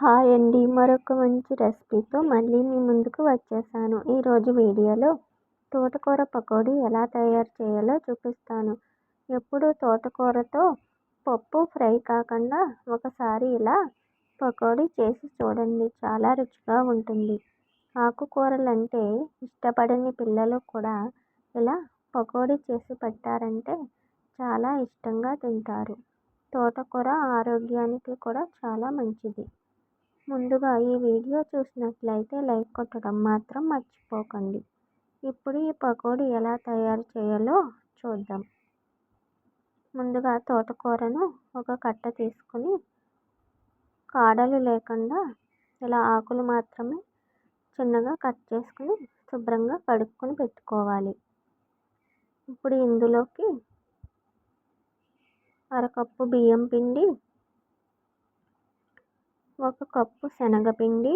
Hi అండి. మరొక మంచి రెసిపీతో మళ్ళీ మీ ముందుకు వచ్చేసాను. ఈరోజు వీడియోలో తోటకూర పకోడీ ఎలా తయారు చేయాలో చూపిస్తాను. ఎప్పుడు తోటకూరతో పప్పు ఫ్రై కాకుండా ఒకసారి ఇలా పకోడీ చేసి చూడండి. చాలా రుచిగా ఉంటుంది. ఆకుకూరలు అంటే ఇష్టపడని పిల్లలు కూడా ఇలా పకోడీ చేసి పెట్టారంటే చాలా ఇష్టంగా తింటారు. తోటకూర ఆరోగ్యానికి కూడా చాలా మంచిది. ముందుగా ఈ వీడియో చూసినట్లయితే లైక్ కొట్టడం మాత్రం మర్చిపోకండి. ఇప్పుడు ఈ పకోడీ ఎలా తయారు చేయాలో చూద్దాం. ముందుగా తోటకూరను ఒక కట్ట తీసుకుని కాడలు లేకుండా ఇలా ఆకులు మాత్రమే చిన్నగా కట్ చేసుకుని శుభ్రంగా కడుక్కొని పెట్టుకోవాలి. ఇప్పుడు ఇందులోకి అరకప్పు బియ్యం పిండి ఒక కప్పు శనగపిండి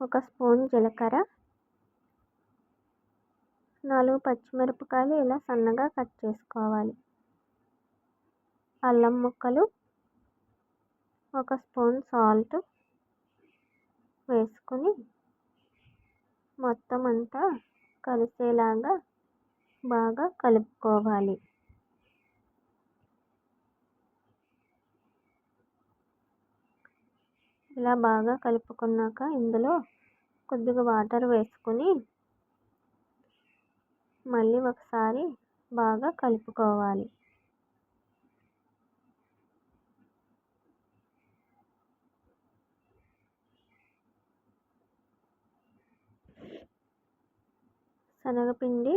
ఒక స్పూన్ జీలకర్ర నాలుగు పచ్చిమిరపకాయలు ఇలా సన్నగా కట్ చేసుకోవాలి. అల్లం ముక్కలు ఒక స్పూన్ సాల్ట్ వేసుకొని మొత్తం అంతా కలిసేలాగా బాగా కలుపుకోవాలి. ఇలా బాగా కలుపుకున్నాక ఇందులో కొద్దిగా వాటర్ వేసుకుని మళ్ళీ ఒకసారి బాగా కలుపుకోవాలి. శనగపిండి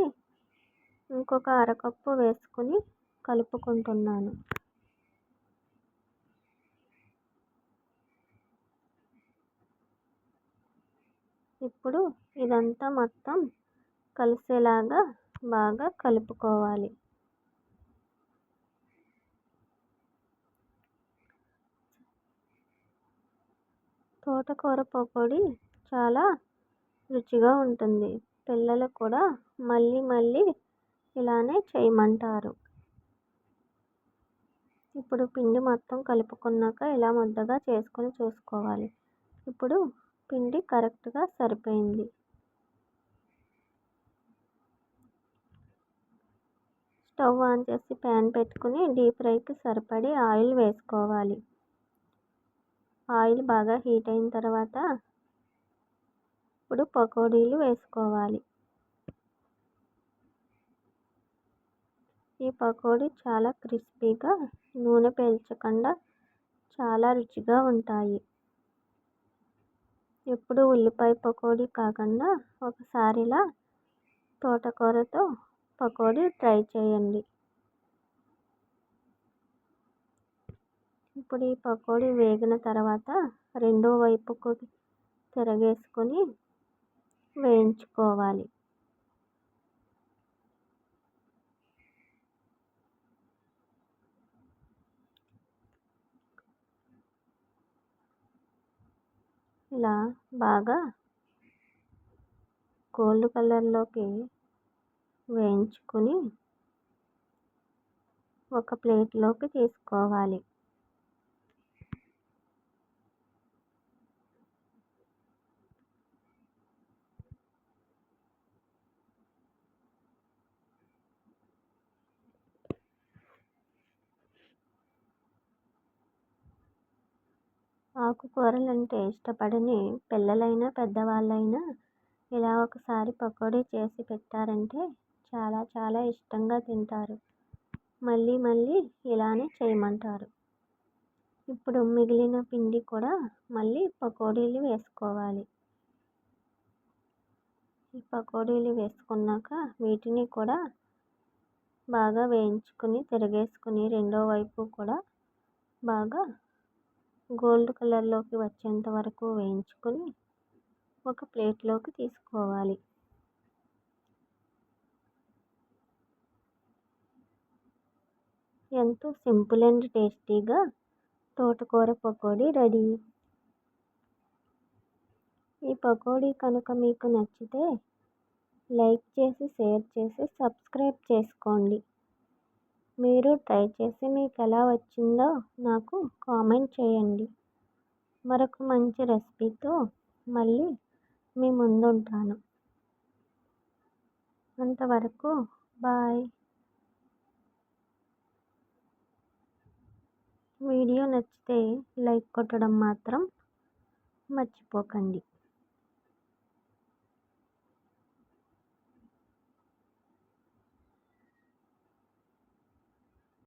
ఇంకొక అరకప్పు వేసుకుని కలుపుకుంటున్నాను. ఇప్పుడు ఇదంతా మొత్తం కలిసేలాగా బాగా కలుపుకోవాలి. తోటకూర పకోడీ చాలా రుచిగా ఉంటుంది. పిల్లలు కూడా మళ్ళీ మళ్ళీ ఇలానే చేయమంటారు. ఇప్పుడు పిండి మొత్తం కలుపుకున్నాక ఇలా ముద్దగా చేసుకొని చూసుకోవాలి. ఇప్పుడు పిండి కరెక్ట్గా సరిపోయింది. స్టవ్ ఆన్ చేసి ప్యాన్ పెట్టుకుని డీప్ ఫ్రైకి సరిపడి ఆయిల్ వేసుకోవాలి. ఆయిల్ బాగా హీట్ అయిన తర్వాత ఇప్పుడు పకోడీలు వేసుకోవాలి. ఈ పకోడీ చాలా క్రిస్పీగా నూనె పీల్చకుండా చాలా రుచిగా ఉంటాయి. ఎప్పుడు ఉల్లిపాయ పకోడీ కాకుండా ఒకసారిలా తోటకూరతో పకోడీ ట్రై చేయండి. ఇప్పుడు ఈ పకోడీ వేగిన తర్వాత రెండో వైపుకు తిరగేసుకొని వేయించుకోవాలి. ఇలా బాగా గోల్డ్ కలర్లోకి వేయించుకొని ఒక ప్లేట్లోకి తీసుకోవాలి. ఆకుకూరలు అంటే ఇష్టపడని పిల్లలైనా పెద్దవాళ్ళైనా ఇలా ఒకసారి పకోడీ చేసి పెట్టారంటే చాలా చాలా ఇష్టంగా తింటారు. మళ్ళీ మళ్ళీ ఇలానే చేయమంటారు. ఇప్పుడు మిగిలిన పిండి కూడా మళ్ళీ పకోడీలు వేసుకోవాలి. ఈ పకోడీలు వేసుకున్నాక వీటిని కూడా బాగా వేయించుకుని తిరగేసుకుని రెండో వైపు కూడా బాగా గోల్డ్ కలర్లోకి వచ్చేంత వరకు వేయించుకొని ఒక ప్లేట్లోకి తీసుకోవాలి. ఎంతో సింపుల్ అండ్ టేస్టీగా తోటకూర పకోడీ రెడీ. ఈ పకోడీ కనుక మీకు నచ్చితే లైక్ చేసి షేర్ చేసి సబ్స్క్రైబ్ చేసుకోండి. మీరు ట్రై చేసి మీకు ఎలా వచ్చిందో నాకు కామెంట్ చేయండి. మరొక మంచి రెసిపీతో మళ్ళీ మీ ముందు ఉంటాను అంతవరకు బాయ్. వీడియో నచ్చితే లైక్ కొట్టడం మాత్రం మర్చిపోకండి.